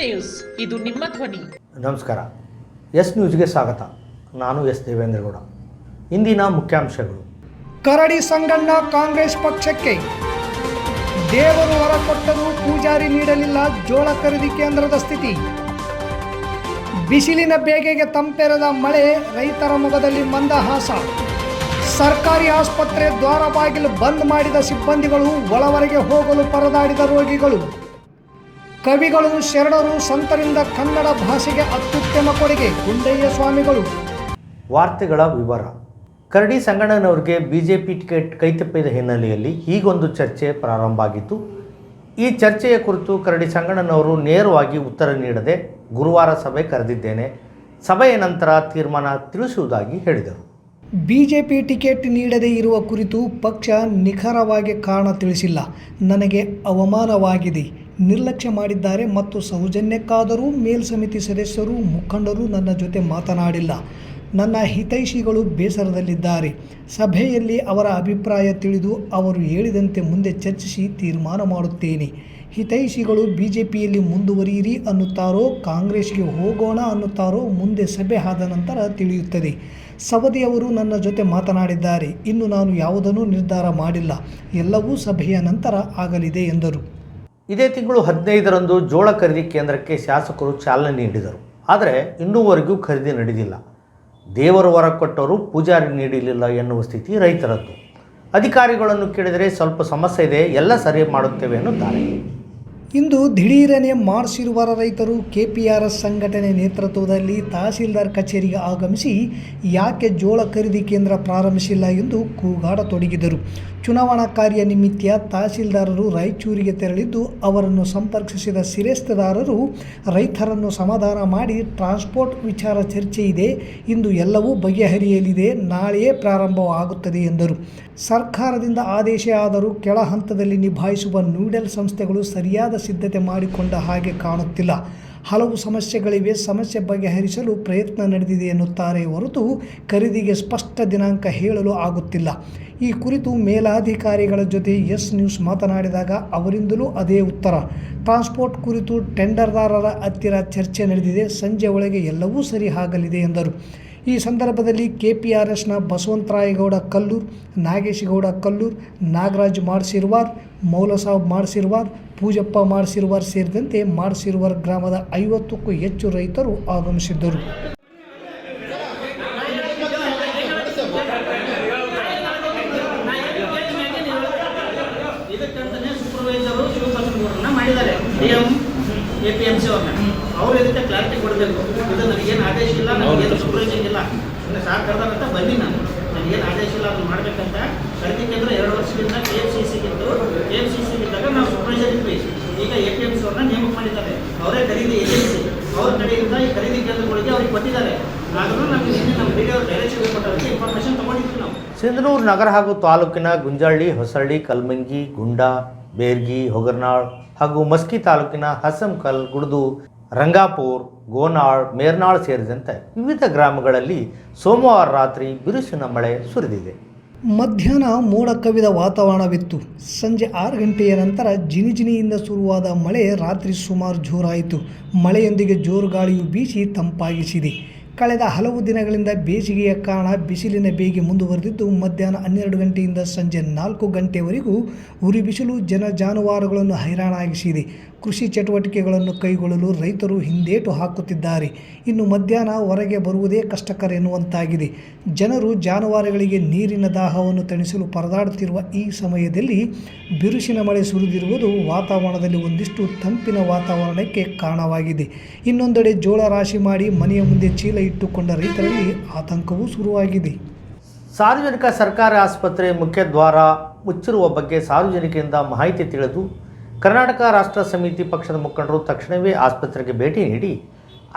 News. ಇದು ನಿಮ್ಮ ಧ್ವನಿ. ನಮಸ್ಕಾರ. ಎಸ್ ನ್ಯೂಸ್ಗೆ ಸ್ವಾಗತ. ನಾನು ಎಸ್ ದೇವೇಂದ್ರಗೌಡ. ಇಂದಿನ ಮುಖ್ಯಾಂಶಗಳು. ಕರಡಿ ಸಂಗಣ್ಣ ಕಾಂಗ್ರೆಸ್ ಪಕ್ಷಕ್ಕೆ. ದೇವರು ವರ ಕೊಟ್ಟರೂ ಪೂಜಾರಿ ನೀಡಲಿಲ್ಲ ಜೋಳ ಖರೀದಿ ಕೇಂದ್ರದ ಸ್ಥಿತಿ. ಬಿಸಿಲಿನ ಬೇಗೆಗೆ ತಂಪೆರೆದ ಮಳೆ ರೈತರ ಮುಖದಲ್ಲಿ ಮಂದಹಾಸ. ಸರ್ಕಾರಿ ಆಸ್ಪತ್ರೆ ದ್ವಾರ ಬಾಗಿಲು ಬಂದ್ ಮಾಡಿದ ಸಿಬ್ಬಂದಿಗಳು ಒಳವರೆಗೆ ಹೋಗಲು ಪರದಾಡಿದ ರೋಗಿಗಳು. ಕವಿಗಳು ಶರಣರು ಸಂತರಿಂದ ಕನ್ನಡ ಭಾಷೆಗೆ ಅತ್ಯುತ್ತಮ ಕೊಡುಗೆ ಗುಂಡಯ್ಯ ಸ್ವಾಮಿಗಳು. ವಾರ್ತೆಗಳ ವಿವರ. ಕರಡಿ ಸಂಗಣ್ಣನವರಿಗೆ ಬಿಜೆಪಿ ಟಿಕೆಟ್ ಕೈತಪ್ಪಿದ ಹಿನ್ನೆಲೆಯಲ್ಲಿ ಹೀಗೊಂದು ಚರ್ಚೆ ಪ್ರಾರಂಭ ಆಗಿತ್ತು ಈ ಚರ್ಚೆಯ ಕುರಿತು ಕರಡಿ ಸಂಗಣ್ಣನವರು ನೇರವಾಗಿ ಉತ್ತರ ನೀಡದೆ ಗುರುವಾರ ಸಭೆ ಕರೆದಿದ್ದೇನೆ. ಸಭೆಯ ನಂತರ ತೀರ್ಮಾನ ತಿಳಿಸುವುದಾಗಿ ಹೇಳಿದರು. ಬಿಜೆಪಿ ಟಿಕೆಟ್ ನೀಡದೇ ಇರುವ ಕುರಿತು ಪಕ್ಷ ನಿಖರವಾಗಿ ಕಾರಣ ತಿಳಿಸಿಲ್ಲ. ನನಗೆ ಅವಮಾನವಾಗಿದೆ. ನಿರ್ಲಕ್ಷ್ಯ ಮಾಡಿದ್ದಾರೆ ಮತ್ತು ಸೌಜನ್ಯಕ್ಕಾದರೂ ಮೇಲ್ಸಮಿತಿ ಸದಸ್ಯರು, ಮುಖಂಡರು ನನ್ನ ಜೊತೆ ಮಾತನಾಡಿಲ್ಲ. ನನ್ನ ಹಿತೈಷಿಗಳು ಬೇಸರದಲ್ಲಿದ್ದಾರೆ. ಸಭೆಯಲ್ಲಿ ಅವರ ಅಭಿಪ್ರಾಯ ತಿಳಿದು ಅವರು ಹೇಳಿದಂತೆ ಮುಂದೆ ಚರ್ಚಿಸಿ ತೀರ್ಮಾನ ಮಾಡುತ್ತೇನೆ. ಹಿತೈಷಿಗಳು ಬಿ ಜೆ ಪಿಯಲ್ಲಿ ಮುಂದುವರಿಯಿರಿ ಅನ್ನುತ್ತಾರೋ, ಕಾಂಗ್ರೆಸ್ಗೆ ಹೋಗೋಣ ಅನ್ನುತ್ತಾರೋ ಮುಂದೆ ಸಭೆ ಆದ ನಂತರ ತಿಳಿಯುತ್ತದೆ. ಸವದಿಯವರು ನನ್ನ ಜೊತೆ ಮಾತನಾಡಿದ್ದಾರೆ. ಇನ್ನು ನಾನು ಯಾವುದನ್ನೂ ನಿರ್ಧಾರ ಮಾಡಿಲ್ಲ. ಎಲ್ಲವೂ ಸಭೆಯ ನಂತರ ಆಗಲಿದೆ ಎಂದರು. ಇದೇ ತಿಂಗಳು ಹದಿನೈದರಂದು ಜೋಳ ಖರೀದಿ ಕೇಂದ್ರಕ್ಕೆ ಶಾಸಕರು ಚಾಲನೆ ನೀಡಿದರು. ಆದರೆ ಇನ್ನೂವರೆಗೂ ಖರೀದಿ ನಡೆದಿಲ್ಲ. ದೇವರು ವರ ಕೊಟ್ಟವರು ಪೂಜಾರಿ ನೀಡಲಿಲ್ಲ ಎನ್ನುವ ಸ್ಥಿತಿ ರೈತರದ್ದು. ಅಧಿಕಾರಿಗಳನ್ನು ಕೇಳಿದರೆ ಸ್ವಲ್ಪ ಸಮಸ್ಯೆ ಇದೆ, ಎಲ್ಲ ಸರಿ ಮಾಡುತ್ತೇವೆ ಎನ್ನುತ್ತಾರೆ. ಇಂದು ದಿಢೀರನೆ ಮಾರ್ಸಿರುವ ರೈತರು ಕೆಪಿಆರ್ಎಸ್ ಸಂಘಟನೆ ನೇತೃತ್ವದಲ್ಲಿ ತಹಸೀಲ್ದಾರ್ ಕಚೇರಿಗೆ ಆಗಮಿಸಿ, ಯಾಕೆ ಜೋಳ ಖರೀದಿ ಕೇಂದ್ರ ಪ್ರಾರಂಭಿಸಿಲ್ಲ ಎಂದು ಕೂಗಾಡತೊಡಗಿದರು ಚುನಾವಣಾ ಕಾರ್ಯ ನಿಮಿತ್ತ ತಹಸೀಲ್ದಾರರು ರಾಯಚೂರಿಗೆ ತೆರಳಿದ್ದು, ಅವರನ್ನು ಸಂಪರ್ಕಿಸಿದ ಶಿರೇಸ್ತದಾರರು ರೈತರನ್ನು ಸಮಾಧಾನ ಮಾಡಿ ಟ್ರಾನ್ಸ್ಪೋರ್ಟ್ ವಿಚಾರ ಚರ್ಚೆ ಇದೆ. ಇಂದು ಎಲ್ಲವೂ ಬಗೆಹರಿಯಲಿದೆ. ನಾಳೆಯೇ ಪ್ರಾರಂಭವಾಗುತ್ತದೆ ಎಂದರು. ಸರ್ಕಾರದಿಂದ ಆದೇಶ ಆದರೂ ಕೆಳ ಹಂತದಲ್ಲಿ ನಿಭಾಯಿಸುವ ನೂಡಲ್ ಸಂಸ್ಥೆಗಳು ಸರಿಯಾದ ಸಿದ್ಧತೆ ಮಾಡಿಕೊಂಡ ಹಾಗೆ ಕಾಣುತ್ತಿಲ್ಲ. ಹಲವು ಸಮಸ್ಯೆಗಳಿವೆ. ಸಮಸ್ಯೆ ಬಗೆಹರಿಸಲು ಪ್ರಯತ್ನ ನಡೆದಿದೆ ಎನ್ನುತ್ತಾರೆ ಹೊರತು ಖರೀದಿಗೆ ಸ್ಪಷ್ಟ ದಿನಾಂಕ ಹೇಳಲು ಆಗುತ್ತಿಲ್ಲ. ಈ ಕುರಿತು ಮೇಲಾಧಿಕಾರಿಗಳ ಜೊತೆ ಎಸ್ ನ್ಯೂಸ್ ಮಾತನಾಡಿದಾಗ ಅವರಿಂದಲೂ ಅದೇ ಉತ್ತರ. ಟ್ರಾನ್ಸ್ಪೋರ್ಟ್ ಕುರಿತು ಟೆಂಡರ್ದಾರರ ಹತ್ತಿರ ಚರ್ಚೆ ನಡೆದಿದೆ. ಸಂಜೆ ಒಳಗೆ ಎಲ್ಲವೂ ಸರಿ ಆಗಲಿದೆ ಎಂದರು. ಈ ಸಂದರ್ಭದಲ್ಲಿ ಕೆ ಪಿ ಆರ್ ಎಸ್ನ ಬಸವಂತರಾಯಗೌಡ ಕಲ್ಲೂರ್, ನಾಗೇಶಗೌಡ ಕಲ್ಲೂರ್, ನಾಗರಾಜ್ ಮಾಡ್ಸಿರ್ವಾರ್, ಮೌಲಸಾಬ್ ಮಾಡ್ಸಿರ್ವಾರ್, ಪೂಜಪ್ಪ ಮಾಡ್ಸಿರ್ವಾರ್ ಸೇರಿದಂತೆ ಮಾಡ್ಸಿರ್ವಾರ್ ಗ್ರಾಮದ ಐವತ್ತಕ್ಕೂ ಹೆಚ್ಚು ರೈತರು ಆಗಮಿಸಿದ್ದರು ಇದಕ್ಕಂತಾನೆ ಸೂಪರ್ವೈಸರು ಶಿವಬಸವನವರನ್ನ ಮಾಡಿದ್ದಾರೆ D M A P M C ಅವ್ರನ್ನ ಅವ್ರು ಇದಕ್ಕೆ ಕ್ಲಾರಿಟಿ ಕೊಡಬೇಕು. ಇದು ನನಗೇನು ಆದೇಶ ಇಲ್ಲ ನನಗೇನು ಸೂಪರ್ವೈಸಿಂಗ್ ಇಲ್ಲ. ಸುಮ್ಮನೆ ಸಾಕು ಕರೆದಾರಂತ ಬಂದಿ ನಾನು. ನನಗೇನು ಆದೇಶ ಇಲ್ಲ ಅದನ್ನು ಮಾಡಬೇಕಂತ. ಖರೀದಿ ಕೇಂದ್ರ ಎರಡು ವರ್ಷದಿಂದ ಕೆ ಎಫ್ ಸಿ ಸಿಗಿತ್ತು ಕೆ ಎಫ್ ಸಿ ಸಿಗಿದ್ದಾಗ ನಾವು ಸೂಪರ್ವೈಸರ್ ಇದ್ವಿ. ಈಗ ಎ ಪಿ ಎಂ ಸಿ ಅವ್ರನ್ನ ನೇಮಕ ಮಾಡಿದ್ದಾರೆ. ಅವರೇ ಖರೀದಿ ಏಜೆನ್ಸಿ ಅವ್ರ ಕಡೆಯಿಂದ ಈ ಖರೀದಿ ಕೇಂದ್ರಗಳಿಗೆ ಅವ್ರಿಗೆ ಕೊಟ್ಟಿದ್ದಾರೆ. ಆದರೂ ನಮಗೆ ನಿನ್ನೆ ನಮ್ಮ ಡಿ ಡೈರೆಕ್ಷನ್ ಕೊಟ್ಟವರಿಗೆ ಇನ್ಫಾರ್ಮೇಷನ್ ತೊಗೊಂಡಿದ್ವಿ ನಾವು. ಸಿಂಧನೂರು ನಗರ ಹಾಗೂ ತಾಲೂಕಿನ ಗುಂಜಾಳ್ಳಿ ಹೊಸಳ್ಳಿ ಕಲ್ಮಂಗಿ ಗುಂಡಾ ಬೇರ್ಗಿ ಹೊಗರ್ನಾಳ್ ಹಾಗೂ ಮಸ್ಕಿ ತಾಲೂಕಿನ ಹಸಂಕಲ್ ಗುಡ್ದು ರಂಗಾಪುರ್, ಗೋನಾಳ್, ಮೇರ್ನಾಳ್ ಸೇರಿದಂತೆ ವಿವಿಧ ಗ್ರಾಮಗಳಲ್ಲಿ ಸೋಮವಾರ ರಾತ್ರಿ ಬಿರುಸಿನ ಮಳೆ ಸುರಿದಿದೆ. ಮಧ್ಯಾಹ್ನ ಮೋಡ ಕವಿದ ವಾತಾವರಣವಿತ್ತು. ಸಂಜೆ ಆರು ಗಂಟೆಯ ನಂತರ ಜಿನಿಜಿನಿಯಿಂದ ಶುರುವಾದ ಮಳೆ ರಾತ್ರಿ ಸುಮಾರು ಜೋರಾಯಿತು. ಮಳೆಯೊಂದಿಗೆ ಜೋರು ಗಾಳಿಯು ಬೀಸಿ ತಂಪಾಗಿಸಿದೆ. ಕಳೆದ ಹಲವು ದಿನಗಳಿಂದ ಬೇಸಿಗೆಯ ಕಾರಣ ಬಿಸಿಲಿನ ಬೇಗೆ ಮುಂದುವರೆದಿದ್ದು, ಮಧ್ಯಾಹ್ನ ಹನ್ನೆರಡು ಗಂಟೆಯಿಂದ ಸಂಜೆ ನಾಲ್ಕು ಗಂಟೆವರೆಗೂ ಉರಿ ಬಿಸಿಲು ಜನ ಜಾನುವಾರುಗಳನ್ನು ಹೈರಾಣಾಗಿಸಿದೆ. ಕೃಷಿ ಚಟುವಟಿಕೆಗಳನ್ನು ಕೈಗೊಳ್ಳಲು ರೈತರು ಹಿಂದೇಟು ಹಾಕುತ್ತಿದ್ದಾರೆ. ಇನ್ನು ಮಧ್ಯಾಹ್ನ ಹೊರಗೆ ಬರುವುದೇ ಕಷ್ಟಕರ ಎನ್ನುವಂತಾಗಿದೆ. ಜನರು ಜಾನುವಾರುಗಳಿಗೆ ನೀರಿನ ದಾಹವನ್ನು ತಣಿಸಲು ಪರದಾಡುತ್ತಿರುವ ಈ ಸಮಯದಲ್ಲಿ ಬಿರುಸಿನ ಮಳೆ ಸುರಿದಿರುವುದು ವಾತಾವರಣದಲ್ಲಿ ಒಂದಿಷ್ಟು ತಂಪಿನ ವಾತಾವರಣಕ್ಕೆ ಕಾರಣವಾಗಿದೆ. ಇನ್ನೊಂದೆಡೆ ಜೋಳ ರಾಶಿ ಮಾಡಿ ಮನೆಯ ಮುಂದೆ ಚೀಲ ಇಟ್ಟುಕೊಂಡ ರೈತರಲ್ಲಿ ಆತಂಕವೂ ಶುರುವಾಗಿದೆ. ಸಾರ್ವಜನಿಕ ಸರ್ಕಾರಿ ಆಸ್ಪತ್ರೆ ಮುಖ್ಯದ್ವಾರ ಮುಚ್ಚಿರುವ ಬಗ್ಗೆ ಸಾರ್ವಜನಿಕರಿಂದ ಮಾಹಿತಿ ತಿಳಿದು ಕರ್ನಾಟಕ ರಾಷ್ಟ್ರ ಸಮಿತಿ ಪಕ್ಷದ ಮುಖಂಡರು ತಕ್ಷಣವೇ ಆಸ್ಪತ್ರೆಗೆ ಭೇಟಿ ನೀಡಿ,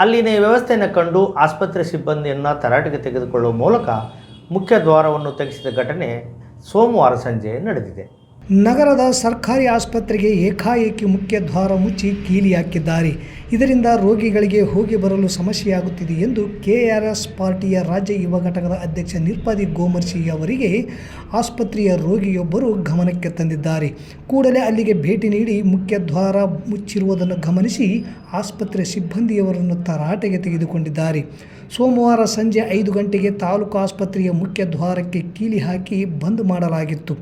ಅಲ್ಲಿನ ವ್ಯವಸ್ಥೆಯನ್ನು ಕಂಡು ಆಸ್ಪತ್ರೆ ಸಿಬ್ಬಂದಿಯನ್ನು ತರಾಟೆಗೆ ತೆಗೆದುಕೊಳ್ಳುವ ಮೂಲಕ ಮುಖ್ಯ ದ್ವಾರವನ್ನು ತೆಗೆಸಿದ ಘಟನೆ ಸೋಮವಾರ ಸಂಜೆ ನಡೆದಿದೆ. ನಗರದ ಸರ್ಕಾರಿ ಆಸ್ಪತ್ರೆಗೆ ಏಕಾಏಕಿ ಮುಖ್ಯ ದ್ವಾರ ಮುಚ್ಚಿ ಕೀಲಿ ಹಾಕಿದ್ದಾರೆ. ಇದರಿಂದ ರೋಗಿಗಳಿಗೆ ಹೋಗಿ ಬರಲು ಸಮಸ್ಯೆಯಾಗುತ್ತಿದೆ ಎಂದು ಕೆಆರ್ಎಸ್ ಪಾರ್ಟಿಯ ರಾಜ್ಯ ಯುವ ಘಟಕದ ಅಧ್ಯಕ್ಷ ನಿರ್ಪಾದಿ ಗೋಮರ್ಶಿ ಅವರಿಗೆ ಆಸ್ಪತ್ರೆಯ ರೋಗಿಯೊಬ್ಬರು ಗಮನಕ್ಕೆ ತಂದಿದ್ದಾರೆ. ಕೂಡಲೇ ಅಲ್ಲಿಗೆ ಭೇಟಿ ನೀಡಿ ಮುಖ್ಯ ದ್ವಾರ ಮುಚ್ಚಿರುವುದನ್ನು ಗಮನಿಸಿ ಆಸ್ಪತ್ರೆ ಸಿಬ್ಬಂದಿಯವರನ್ನು ತರಾಟೆಗೆ ತೆಗೆದುಕೊಂಡಿದ್ದಾರೆ. ಸೋಮವಾರ ಸಂಜೆ ಐದು ಗಂಟೆಗೆ ತಾಲೂಕು ಆಸ್ಪತ್ರೆಯ ಮುಖ್ಯ ದ್ವಾರಕ್ಕೆ ಕೀಲಿ ಹಾಕಿ ಬಂದ್ ಮಾಡಲಾಗಿತ್ತು.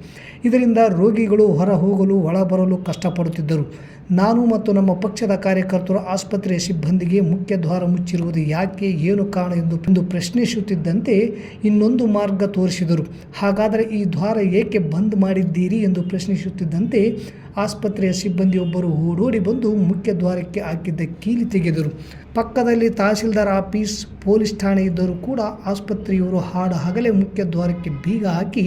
ಇದರಿಂದ ರೋಗಿಗಳು ಹೊರ ಹೋಗಲು ಒಳಬರಲು ಕಷ್ಟಪಡುತ್ತಿದ್ದರು. ನಾನು ಮತ್ತು ನಮ್ಮ ಪಕ್ಷದ ಕಾರ್ಯಕರ್ತರು ಆಸ್ಪತ್ರೆಯ ಸಿಬ್ಬಂದಿಗೆ ಮುಖ್ಯ ದ್ವಾರ ಮುಚ್ಚಿರುವುದು ಯಾಕೆ, ಏನು ಕಾರಣ ಎಂದು ಎಂದು ಪ್ರಶ್ನಿಸುತ್ತಿದ್ದಂತೆ ಇನ್ನೊಂದು ಮಾರ್ಗ ತೋರಿಸಿದರು. ಹಾಗಾದರೆ ಈ ದ್ವಾರ ಏಕೆ ಬಂದ್ ಮಾಡಿದ್ದೀರಿ ಎಂದು ಪ್ರಶ್ನಿಸುತ್ತಿದ್ದಂತೆ ಆಸ್ಪತ್ರೆಯ ಸಿಬ್ಬಂದಿಯೊಬ್ಬರು ಓಡೋಡಿ ಬಂದು ಮುಖ್ಯ ದ್ವಾರಕ್ಕೆ ಹಾಕಿದ್ದ ಕೀಲಿ ತೆಗೆದರು. ಪಕ್ಕದಲ್ಲಿ ತಹಸೀಲ್ದಾರ್ ಆಫೀಸ್, ಪೊಲೀಸ್ ಠಾಣೆ ಇದ್ದರೂ ಕೂಡ ಆಸ್ಪತ್ರೆಯವರು ಹಾಡು ಹಗಲೇ ಮುಖ್ಯ ದ್ವಾರಕ್ಕೆ ಬೀಗ ಹಾಕಿ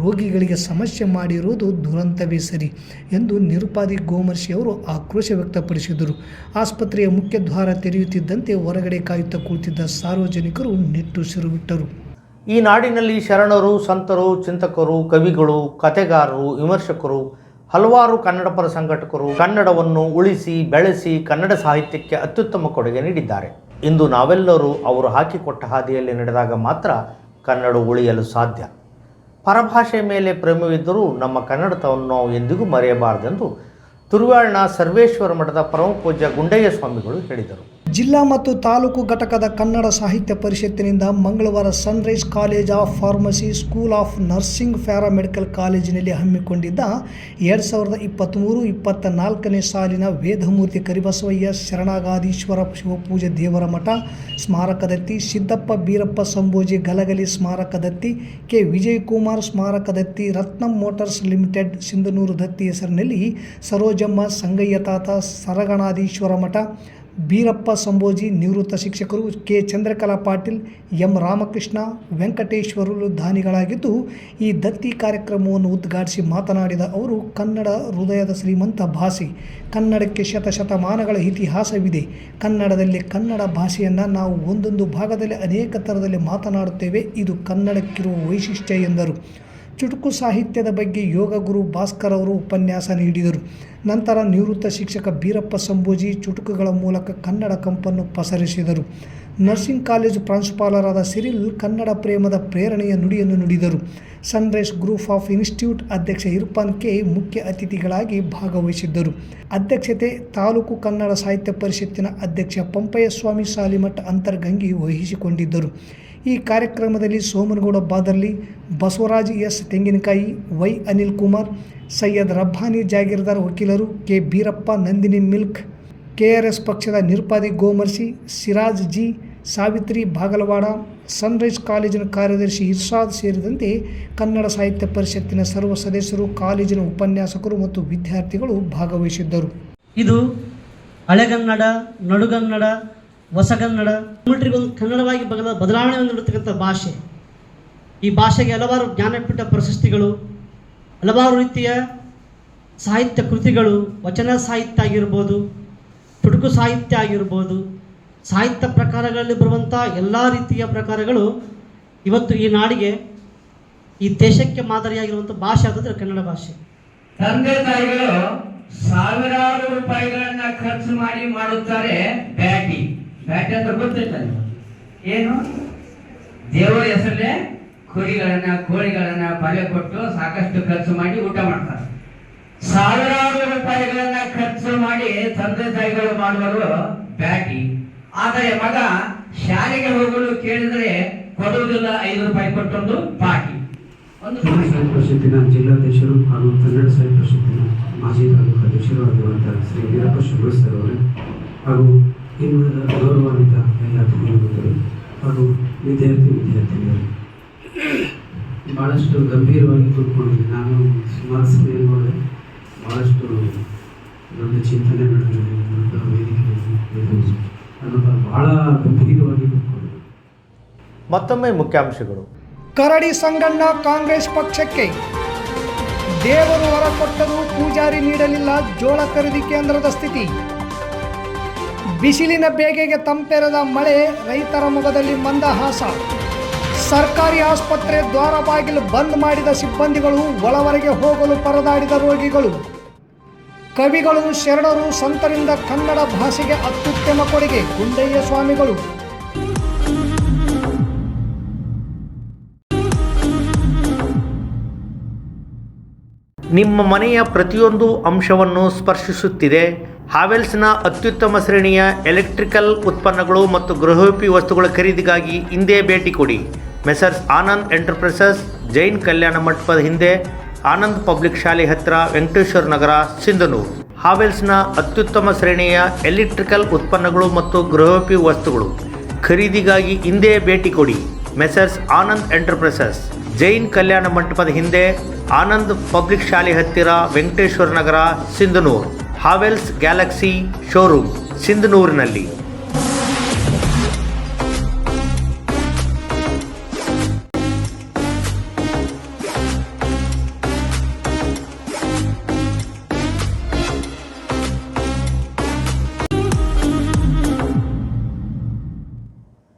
ರೋಗಿಗಳಿಗೆ ಸಮಸ್ಯೆ ಮಾಡಿರುವುದು ದುರಂತವೇ ಸರಿ ಎಂದು ನಿರುಪಾದಿ ಗೋಮರ್ಶಿ ಅವರು ಆಕ್ರೋಶ ವ್ಯಕ್ತಪಡಿಸಿದರು. ಆಸ್ಪತ್ರೆಯ ಮುಖ್ಯ ದ್ವಾರ ತೆರೆಯುತ್ತಿದ್ದಂತೆ ಹೊರಗಡೆ ಕಾಯುತ್ತಾ ಕುಳಿತಿದ್ದ ಸಾರ್ವಜನಿಕರು ನೆಟ್ಟುಸಿರು ಬಿಟ್ಟರು ಈ ನಾಡಿನಲ್ಲಿ ಶರಣರು, ಸಂತರು, ಚಿಂತಕರು, ಕವಿಗಳು, ಕಥೆಗಾರರು, ವಿಮರ್ಶಕರು, ಹಲವಾರು ಕನ್ನಡಪರ ಸಂಘಟಕರು ಕನ್ನಡವನ್ನು ಉಳಿಸಿ, ಬೆಳೆಸಿ ಕನ್ನಡ ಸಾಹಿತ್ಯಕ್ಕೆ ಅತ್ಯುತ್ತಮ ಕೊಡುಗೆ ನೀಡಿದ್ದಾರೆ. ಇಂದು ನಾವೆಲ್ಲರೂ ಅವರು ಹಾಕಿಕೊಟ್ಟ ಹಾದಿಯಲ್ಲಿ ನಡೆದಾಗ ಮಾತ್ರ ಕನ್ನಡ ಉಳಿಯಲು ಸಾಧ್ಯ. ಪರಭಾಷೆ ಮೇಲೆ ಪ್ರೇಮವಿದ್ದರೂ ನಮ್ಮ ಕನ್ನಡತವನ್ನು ನಾವು ಎಂದಿಗೂ ಮರೆಯಬಾರದೆಂದು ತುರುವಾಳ್ನ ಸರ್ವೇಶ್ವರ ಮಠದ ಪರಮಪೂಜ್ಯ ಗುಂಡಯ್ಯ ಸ್ವಾಮಿಗಳು ಹೇಳಿದರು. ಜಿಲ್ಲಾ ಮತ್ತು ತಾಲೂಕು ಘಟಕದ ಕನ್ನಡ ಸಾಹಿತ್ಯ ಪರಿಷತ್ತಿನಿಂದ ಮಂಗಳವಾರ Sunrise college of pharmacy school of nursing paramedical ಕಾಲೇಜಿನಲ್ಲಿ ಹಮ್ಮಿಕೊಂಡಿದ್ದ ಎರಡು ಸಾವಿರದ ಇಪ್ಪತ್ತ್ಮೂರು ಇಪ್ಪತ್ತ ನಾಲ್ಕನೇ ಸಾಲಿನ ವೇದಮೂರ್ತಿ ಕರಿಬಸವಯ್ಯ ಶರಣಾಗಾದೀಶ್ವರ ಶಿವಪೂಜೆ ದೇವರ ಮಠ, ಸ್ಮಾರಕದತ್ತಿ ಸಿದ್ದಪ್ಪ ಬೀರಪ್ಪ ಸಂಭೋಜಿ ಗಲಗಲಿ ಸ್ಮಾರಕದತ್ತಿ ಕೆ. ವಿಜಯಕುಮಾರ್ ಸ್ಮಾರಕದತ್ತಿ ರತ್ನಂ ಮೋಟಾರ್ಸ್ ಲಿಮಿಟೆಡ್ ಸಿಂಧನೂರು ದತ್ತಿ ಹೆಸರಿನಲ್ಲಿ ಸರೋಜಮ್ಮ ಸಂಗಯ್ಯ ತಾತ ಸರಗಣಾದೀಶ್ವರ ಮಠ ಬೀರಪ್ಪ ಸಂಬೋಜಿ ನಿವೃತ್ತ ಶಿಕ್ಷಕರು ಕೆ. ಚಂದ್ರಕಲಾ ಪಾಟೀಲ್, ಎಂ. ರಾಮಕೃಷ್ಣ ವೆಂಕಟೇಶ್ವರರು ದಾನಿಗಳಾಗಿದ್ದು ಈ ದತ್ತಿ ಕಾರ್ಯಕ್ರಮವನ್ನು ಉದ್ಘಾಟಿಸಿ ಮಾತನಾಡಿದ ಅವರು, ಕನ್ನಡ ಹೃದಯದ ಶ್ರೀಮಂತ ಭಾಷೆ. ಕನ್ನಡಕ್ಕೆ ಶತಶತಮಾನಗಳ ಇತಿಹಾಸವಿದೆ. ಕನ್ನಡದಲ್ಲಿ ಕನ್ನಡ ಭಾಷೆಯನ್ನು ನಾವು ಒಂದೊಂದು ಭಾಗದಲ್ಲಿ ಅನೇಕ ಥರದಲ್ಲಿ ಮಾತನಾಡುತ್ತೇವೆ. ಇದು ಕನ್ನಡಕ್ಕಿರುವ ವೈಶಿಷ್ಟ್ಯ ಎಂದರು. ಚುಟುಕು ಸಾಹಿತ್ಯದ ಬಗ್ಗೆ ಯೋಗ ಗುರು ಭಾಸ್ಕರ್ ಅವರು ಉಪನ್ಯಾಸ ನೀಡಿದರು. ನಂತರ ನಿವೃತ್ತ ಶಿಕ್ಷಕ ಬೀರಪ್ಪ ಸಂಭೋಜಿ ಚುಟುಕುಗಳ ಮೂಲಕ ಕನ್ನಡ ಕಂಪನ್ನು ಪಸರಿಸಿದರು. ನರ್ಸಿಂಗ್ ಕಾಲೇಜು ಪ್ರಾಂಶುಪಾಲರಾದ ಸಿರಿಲ್ ಕನ್ನಡ ಪ್ರೇಮದ ಪ್ರೇರಣೆಯ ನುಡಿಯನ್ನು ನುಡಿದರು. ಸನ್ರೈಸ್ ಗ್ರೂಪ್ ಆಫ್ ಇನ್ಸ್ಟಿಟ್ಯೂಟ್ ಅಧ್ಯಕ್ಷ ಇರ್ಫಾನ್ ಕೆ ಮುಖ್ಯ ಅತಿಥಿಗಳಾಗಿ ಭಾಗವಹಿಸಿದ್ದರು. ಅಧ್ಯಕ್ಷತೆ ತಾಲೂಕು ಕನ್ನಡ ಸಾಹಿತ್ಯ ಪರಿಷತ್ತಿನ ಅಧ್ಯಕ್ಷ ಪಂಪಯ್ಯ ಸ್ವಾಮಿ ಸಾಲಿಮಠ ಅಂತರ್ಗಂಗಿ ವಹಿಸಿಕೊಂಡಿದ್ದರು. ಈ ಕಾರ್ಯಕ್ರಮದಲ್ಲಿ ಸೋಮನಗೌಡ ಬಾದರ್ಲಿ, ಬಸವರಾಜ್ ಎಸ್ ತೆಂಗಿನಕಾಯಿ, ವೈ ಅನಿಲ್ ಕುಮಾರ್, ಸೈಯದ್ ರಬ್ಬಾನಿ ಜಾಗೀರ್ದಾರ್ ವಕೀಲರು K Beerappa, Nandini milk K R S ಪಕ್ಷದ ನಿರ್ಪಾದಿ ಗೋಮರ್ಸಿ, ಸಿರಾಜ್ ಜಿ, ಸಾವಿತ್ರಿ ಬಾಗಲವಾಡ, ಸನ್ರೈಸ್ ಕಾಲೇಜಿನ ಕಾರ್ಯದರ್ಶಿ ಇರ್ಷಾದ್ ಸೇರಿದಂತೆ ಕನ್ನಡ ಸಾಹಿತ್ಯ ಪರಿಷತ್ತಿನ ಸರ್ವ ಸದಸ್ಯರು, ಕಾಲೇಜಿನ ಉಪನ್ಯಾಸಕರು ಮತ್ತು ವಿದ್ಯಾರ್ಥಿಗಳು ಭಾಗವಹಿಸಿದ್ದರು. ಇದು ಹಳೆಗನ್ನಡ, ನಡುಗನ್ನಡ ಹೊಸಗನ್ನಡ ಒಂದು ಕನ್ನಡವಾಗಿ ಬಗ್ಗೆ ಬದಲಾವಣೆ ನೀಡತಕ್ಕಂಥ ಭಾಷೆ. ಈ ಭಾಷೆಗೆ ಹಲವಾರು ಜ್ಞಾನಪೀಠ ಪ್ರಶಸ್ತಿಗಳು, ಹಲವಾರು ರೀತಿಯ ಸಾಹಿತ್ಯ ಕೃತಿಗಳು, ವಚನ ಸಾಹಿತ್ಯ ಆಗಿರ್ಬೋದು ಚುಟುಕು ಸಾಹಿತ್ಯ ಆಗಿರ್ಬೋದು, ಸಾಹಿತ್ಯ ಪ್ರಕಾರಗಳಲ್ಲಿ ಬರುವಂಥ ಎಲ್ಲ ರೀತಿಯ ಪ್ರಕಾರಗಳು ಇವತ್ತು ಈ ನಾಡಿಗೆ ಈ ದೇಶಕ್ಕೆ ಮಾದರಿಯಾಗಿರುವಂಥ ಭಾಷೆ ಅಂತಂದರೆ ಕನ್ನಡ ಭಾಷೆ. ತಂದೆ ತಾಯಿಗಳು ಸಾವಿರಾರು ರೂಪಾಯಿಗಳನ್ನ ಖರ್ಚು ಮಾಡಿ ಮಾಡುತ್ತಾರೆ ಬ್ಯಾಟಿ. ಬ್ಯಾಟಿ ಅಂದ್ರೆ ಗೊತ್ತೈತ ಏನು? ದೇವರ ಹೆಸರಲ್ಲೇ ಕುರಿಗಳನ್ನ ಕೋಳಿಗಳನ್ನ ಬಲೆ ಕೊಟ್ಟು ಸಾಕಷ್ಟು ಖರ್ಚು ಮಾಡಿ ಊಟ ಮಾಡ್ತಾರೆ. ಸಾವಿರಾರು ರೂಪಾಯಿಗಳನ್ನ ಖರ್ಚು ಮಾಡಿ ತಂದೆ ತಾಯಿಗಳು ಮಾಡುವರು ಬ್ಯಾಟಿ. ಆದರೆ ಮಗ ಶಾಲೆಗೆ ಹೋಗಲು ಕೇಳಿದರೆ ಕೊಡುವುದಿಲ್ಲ ಐದು ರೂಪಾಯಿ ಕೊಟ್ಟೊಂದು ಪಾಟಿ ಒಂದು ಸಾಹಿತ್ಯ ಪರಿಷತ್ತಿನ ಜಿಲ್ಲಾಧ್ಯಕ್ಷರು ಹಾಗೂ ಕನ್ನಡ ಸಾಹಿತ್ಯ ಪರಿಷತ್ತಿನ ಮಾಜಿ ತಾಲೂಕು ಅಧ್ಯಕ್ಷರು ಆಗಿರುವಂತಹ ಶ್ರೀ ವೀರಪ್ಪ ಶುಭ್ರ ಹಾಗೂ ಇನ್ನುಳಿದ ಗೌರವಾನ್ವಿತ ಎಲ್ಲ ಅತಿಥಿಗಳು ಹಾಗೂ ವಿದ್ಯಾರ್ಥಿ ವಿದ್ಯಾರ್ಥಿನಿಯರು ಭಾಳಷ್ಟು ಗಂಭೀರವಾಗಿ ಕೂತ್ಕೊಂಡಿದ್ದೆ ನಾನು ಸುಮಾರು ಸಮಯ ನೋಡಿದೆ. ಭಾಳಷ್ಟು ದೊಡ್ಡ ಚಿಂತನೆ ನಡೆದಿದೆ. ದೊಡ್ಡ ವೇದಿಕೆ ಇದು ಅನ್ನೋದು ಭಾಳ ಗಂಭೀರವಾಗಿ ಕೂತ್ಕೊಂಡಿದೆ ಮತ್ತೊಮ್ಮೆ ಮುಖ್ಯಾಂಶಗಳು. ಕರಡಿ ಸಂಗಣ್ಣ ಕಾಂಗ್ರೆಸ್ ಪಕ್ಷಕ್ಕೆ ದೇವರು ವರ ಕೊಟ್ಟರೂ ಪೂಜಾರಿ ನೀಡಲಿಲ್ಲ ಜೋಳ ಖರೀದಿ ಕೇಂದ್ರದ ಸ್ಥಿತಿ. ಬಿಸಿಲಿನ ಬೇಗೆಗೆ ತಂಪೆರೆದ ಮಳೆ ರೈತರ ಮುಖದಲ್ಲಿ ಮಂದಹಾಸ. ಸರ್ಕಾರಿ ಆಸ್ಪತ್ರೆ ದ್ವಾರ ಬಾಗಿಲು ಬಂದ್ ಮಾಡಿದ ಸಿಬ್ಬಂದಿಗಳು ಒಳವರೆಗೆ ಹೋಗಲು ಪರದಾಡಿದ ರೋಗಿಗಳು. ಕವಿಗಳು, ಶರಣರು, ಸಂತರಿಂದ ಕನ್ನಡ ಭಾಷೆಗೆ ಅತ್ಯುತ್ತಮ ಕೊಡುಗೆ, ಗುಂಡಯ್ಯ ಸ್ವಾಮಿಗಳು. ನಿಮ್ಮ ಮನೆಯ ಪ್ರತಿಯೊಂದು ಅಂಶವನ್ನು ಸ್ಪರ್ಶಿಸುತ್ತಿದೆ. ಹಾವೆಲ್ಸ್ನ ಅತ್ಯುತ್ತಮ ಶ್ರೇಣಿಯ ಎಲೆಕ್ಟ್ರಿಕಲ್ ಉತ್ಪನ್ನಗಳು ಮತ್ತು ಗೃಹೋಪಿ ವಸ್ತುಗಳ ಖರೀದಿಗಾಗಿ ಹಿಂದೆ ಭೇಟಿ ಕೊಡಿ. ಮೆಸರ್ಸ್ ಆನಂದ್ ಎಂಟರ್ಪ್ರೈಸಸ್, ಜೈನ್ ಕಲ್ಯಾಣ ಮಂಟಪದ ಹಿಂದೆ ಆನಂದ್ ಪಬ್ಲಿಕ್ ಶಾಲೆ ಹತ್ತಿರ ವೆಂಕಟೇಶ್ವರ ನಗರ, ಸಿಂಧನೂರು. ಹಾವೆಲ್ಸ್ನ ಅತ್ಯುತ್ತಮ ಶ್ರೇಣಿಯ ಎಲೆಕ್ಟ್ರಿಕಲ್ ಉತ್ಪನ್ನಗಳು ಮತ್ತು ಗೃಹೋಪಿ ವಸ್ತುಗಳು ಖರೀದಿಗಾಗಿ ಹಿಂದೆ ಭೇಟಿ ಕೊಡಿ. ಮೆಸರ್ಸ್ ಆನಂದ್ ಎಂಟರ್ಪ್ರೈಸಸ್, ಜೈನ್ ಕಲ್ಯಾಣ ಮಂಟಪದ ಹಿಂದೆ ಆನಂದ್ ಪಬ್ಲಿಕ್ ಶಾಲೆ ಹತ್ತಿರ Venkateshwara Nagar, Sindhanur. Havells Galaxy showroom, ಸಿಂಧನೂರಿನಲ್ಲಿ.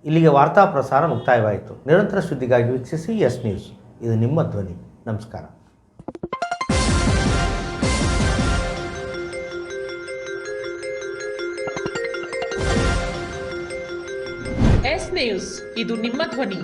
ಇಲ್ಲಿಗೆ ವಾರ್ತಾ ಪ್ರಸಾರ ಮುಕ್ತಾಯವಾಯಿತು. ನಿರಂತರ ಸುದ್ದಿಗಾಗಿ ವೀಕ್ಷಿಸಿ ಎಸ್ ನ್ಯೂಸ್. ಇದು ನಿಮ್ಮ ಧ್ವನಿ. ನಮಸ್ಕಾರ. ಎಸ್ ನ್ಯೂಸ್ ಇದು ನಿಮ್ಮ ಧ್ವನಿ